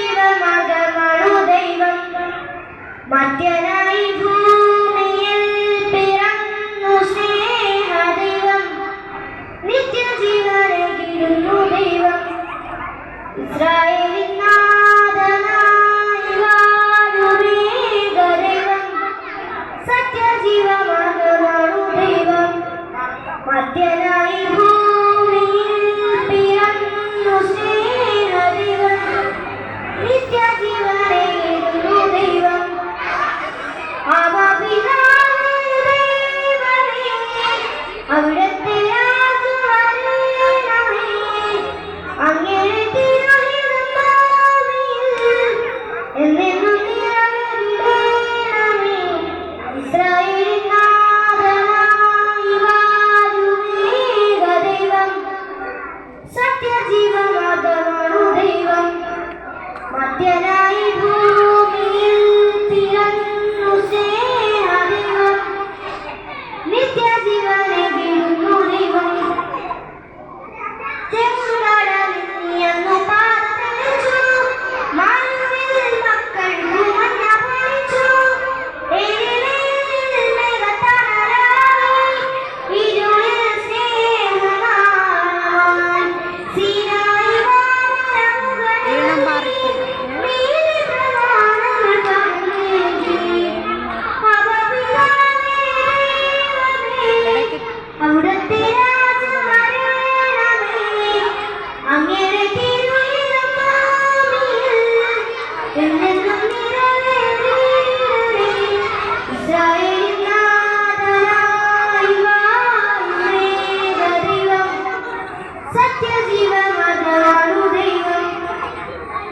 ശിവമതമണു ദൈവം? മധ്യനായി ഭൂമിയിൽ പിറന്നു സ്നേഹദൈവം. നിത്യജീവനകിടുന്നു ദൈവം. ഇസ്രായേലിനാ മധ്യനായി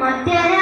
hotel.